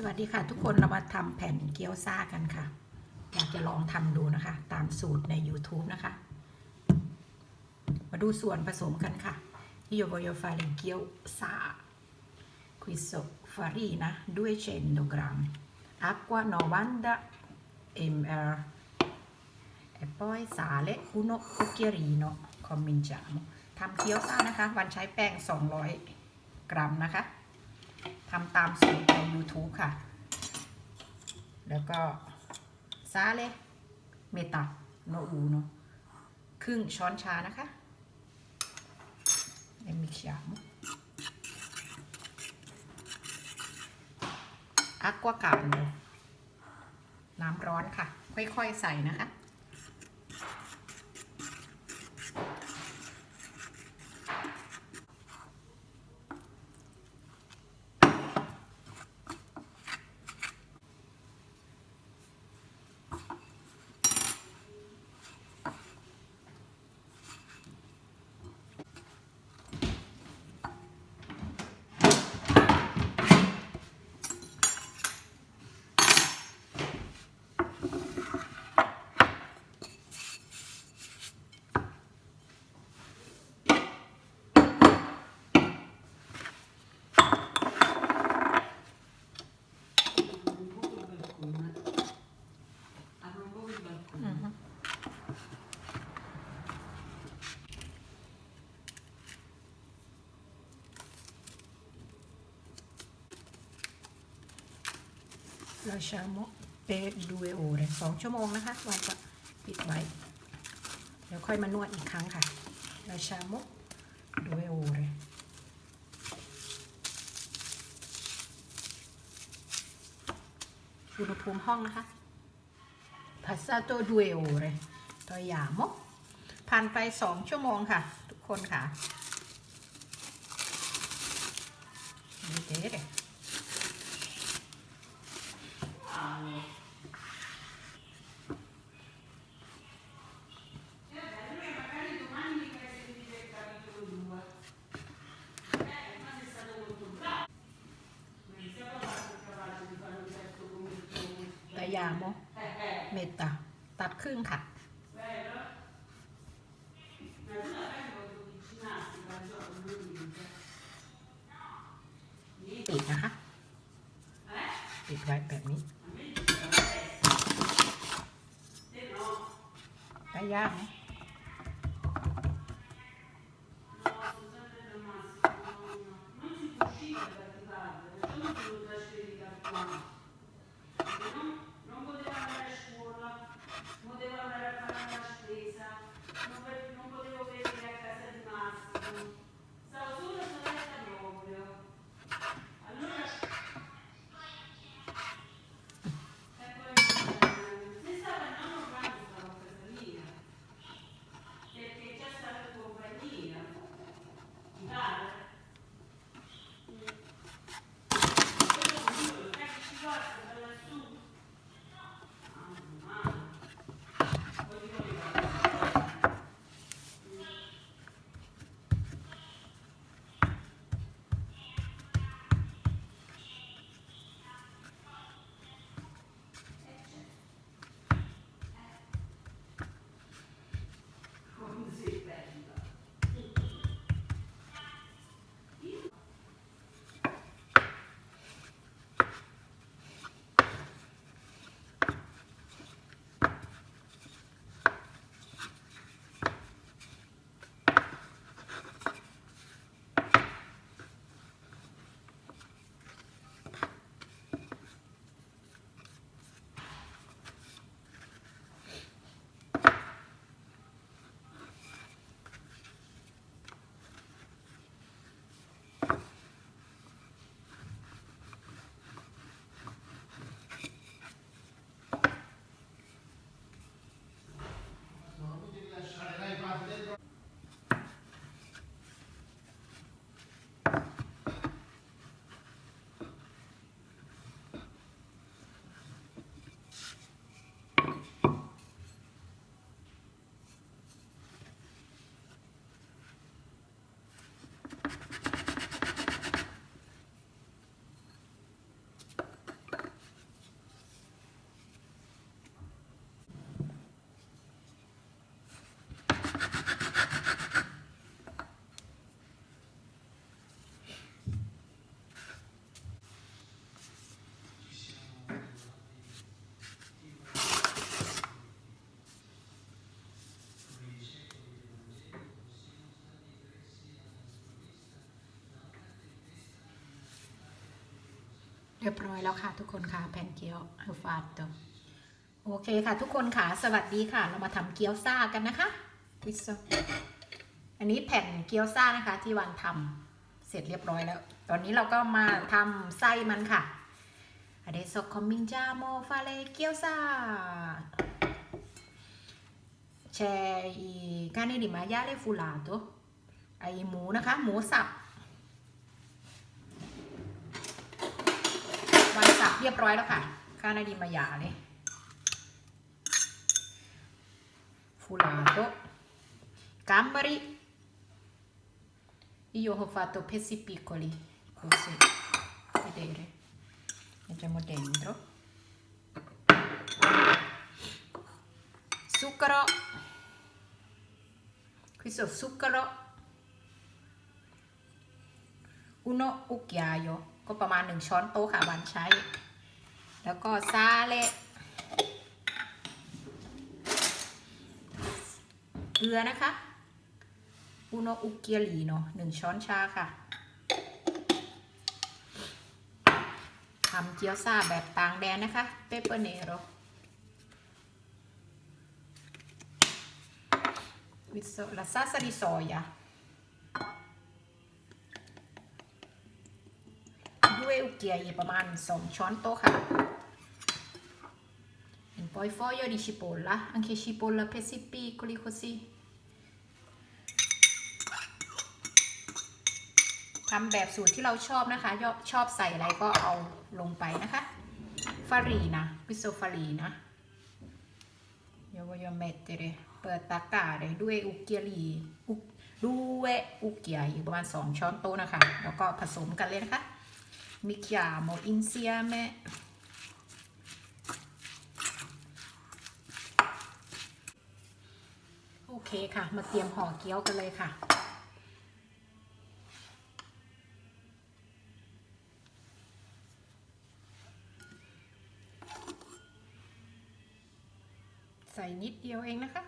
สวัสดีค่ะทุกคนเรามาทำแผ่นเกี๊ยวซ่ากันค่ะ อยากจะลองทำดูนะคะ ตามสูตรใน YouTube นะคะ มาดูส่วนผสมกันค่ะ Io voglio fare il gyoza questo farina 200 grammi acqua 90 ml e poi sale uno cucchiarino cominciamo ทำเกี๊ยวซ่านะคะ วันใช้แป้ง 200 กรัมนะคะ ทำตามสูตรใน YouTube ค่ะ แล้วก็ซาเลเมตาโนอูโนครึ่งช้อนชานะคะเอ็มิชิามอักวากาโนน้ำร้อนค่ะ ค่อย ๆ ใส่นะคะ เราชาโมเปดูเอโอเลยสองชั่วโมงนะคะ เราจะปิดไว้ เดี๋ยวค่อยมานวดอีกครั้งค่ะเราชาโมดูเอโอเลยอุณหภูมิห้องนะคะ passato due ore togliamo ผ่านไปสองชั่วโมงค่ะ ทุกคนค่ะ vedere ยาโมเมตตาตัดครึ่งค่ะ ปิดนะคะ ปิดไว้แบบนี้ได้ยากไหม non, pe- รียบร้อยแล้วค่ะทุกคนค่ะแผ่นเกี๊ยวเฮลฟาดตัวโอเคค่ะ ทุกคนค่ะ สวัสดีค่ะ เรามาทำเกี๊ยวซ่ากันนะคะพิซซ่อันนี้แผ่นเกี๊ยวซ่านะคะ ที่วันทำเสร็จเรียบร้อยแล้ว ตอนนี้เราก็มาทำไส้มันค่ะ adesso cominciamo a fare gyoza c'è i cane di maiale fulato ไอหมูนะคะ หมูสับ วันสับ เรียบร้อยแล้วค่ะคานาดีมายาเลยฟูลาโตกัมบริ io ho fatto pezzi piccoli così vedere mettiamo dentro zucchero questo zucchero uno cucchiaio ก็ประมาณ1ช้อนโต๊ะค่ะวันใช้ แล้วก็ซาเละเกลือนะคะ uno cucchiaino 1ช้อนชาค่ะทำเกี๊ยวซาแบบต่างแดนนะคะ เปเปอร์เนโรวิโซลาซาซาดิโซยา due cucchiai ประมาณ 2 ช้อนโต๊ะค่ะ poi foglio di cipolla anche cipolla pezzi piccoli così ทำแบบสูตรที่เราชอบนะคะยอบชอบใส่อะไรก็เอาลงไปนะคะฟารีนะพิโซฟารีนะ io voglio mettere เปิดตากาเลยด้วยอุกเกียรีด้วยอุกเกียประมาณ 2 ช้อนโต๊ะนะคะ แล้วก็ผสมกันเลยนะคะ Michiamo insieme โอเเคค่ะ มาเตรียมห่อเกี๊ยวกันเลยค่ะใส่นิดเดียวเองนะคะ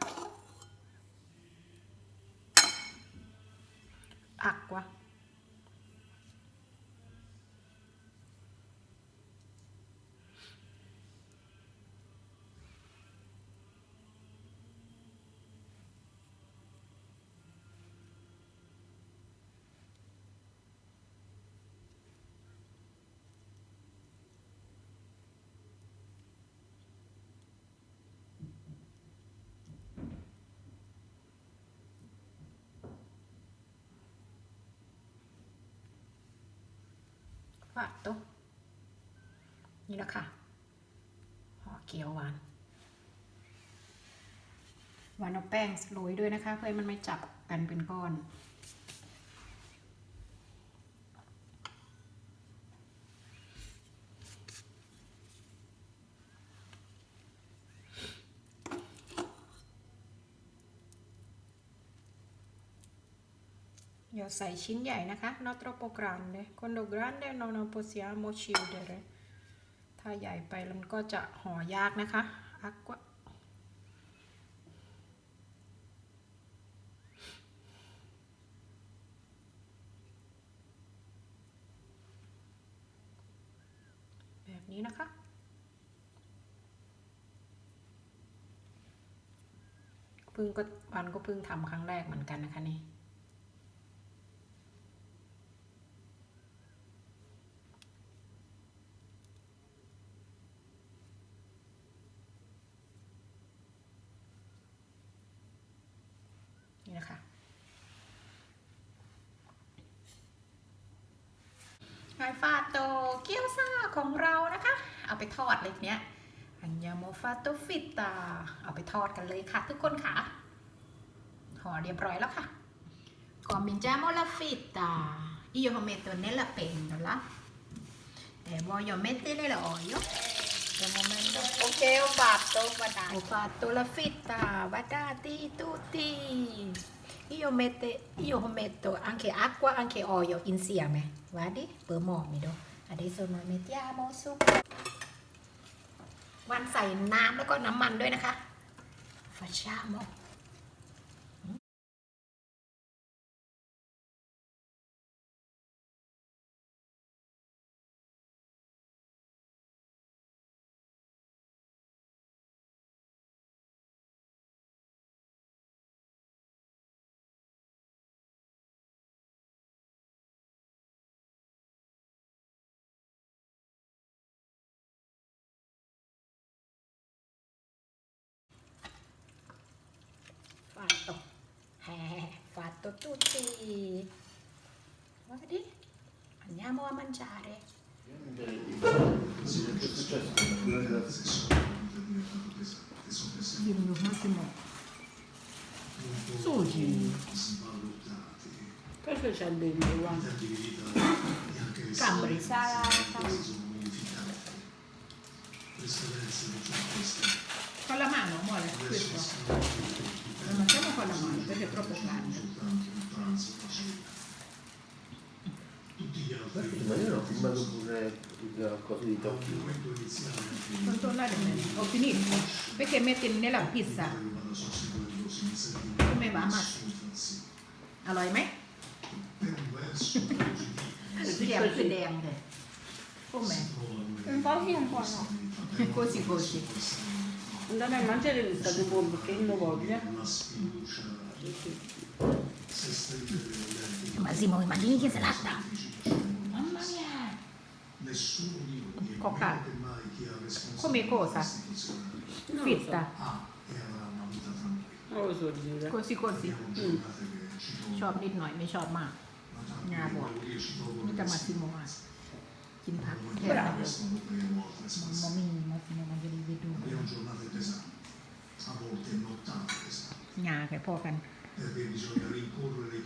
อักวะ fatto นี่แหละค่ะห่อเกี๊ยวหวานหวานเอาแป้งโรยด้วยนะคะ เพื่อให้มันไม่จับกันเป็นก้อน ใส่ชิ้นใหญ่นะคะ not troppo grande quando grande non possiamo chiudere ถ้าใหญ่ไปมันก็จะห่อยากนะคะ acqua แบบนี้นะคะพิ่งก็วันก็พิ่งทำครั้งแรกเหมือนกันนะคะนี่นะคะ ไงฟาโตเกี๊ยวซ่าของเรานะคะ เอาไปทอดเลยทีเนี้ยอันยาโมฟาโตฟิตตาเอาไปทอดกันเลยค่ะ ทุกคนค่ะห่อเรียบร้อยแล้วค่ะ Cominciamo la fetta. Io lo metto nella pentola e voglio mettere l'olio. Un momento. Ok, ho fatto, guardate. Ho fatto la fetta, guardate tutti. Io, mette, io metto anche acqua, anche olio insieme. Guardi, per morbido. Adesso noi mettiamo su. วันใส่น้ำแล้วก็น้ำมันด้วยนะคะ Facciamo tutti guardi andiamo a mangiare Sì, che è successo? Grazie. ยินอยู่มาสิโมซูชิ Questo c'è dentro, guarda. Cambri. Salata. con la mano muore questo lo mangiamo con la mano perché è troppo grande Ma io ho filmato pure il coso di Tokyo. non tornare bene ho finito perché metti nella pizza come va ma อร่อยไหมเสียงคือแดงเลยโอ้แม่ Un po' sì, un po' no. così così Andate a mangiare questa dopo perché io non voglio. Massimo immagini che salata mamma mia Coca. come cosa Non lo fritta Non lo so dire. così così Mm. ชอบนิดหน่อยไม่ชอบมากงาบวกนี่จะมาซิโมอะกินผักแค่นั้นมอมีมาซิโมมันจะรีวิวดู Abbiamo giornate pesanti, a volte nottate pesanti, งาแค่พอกัน perché bisogna rincorrere i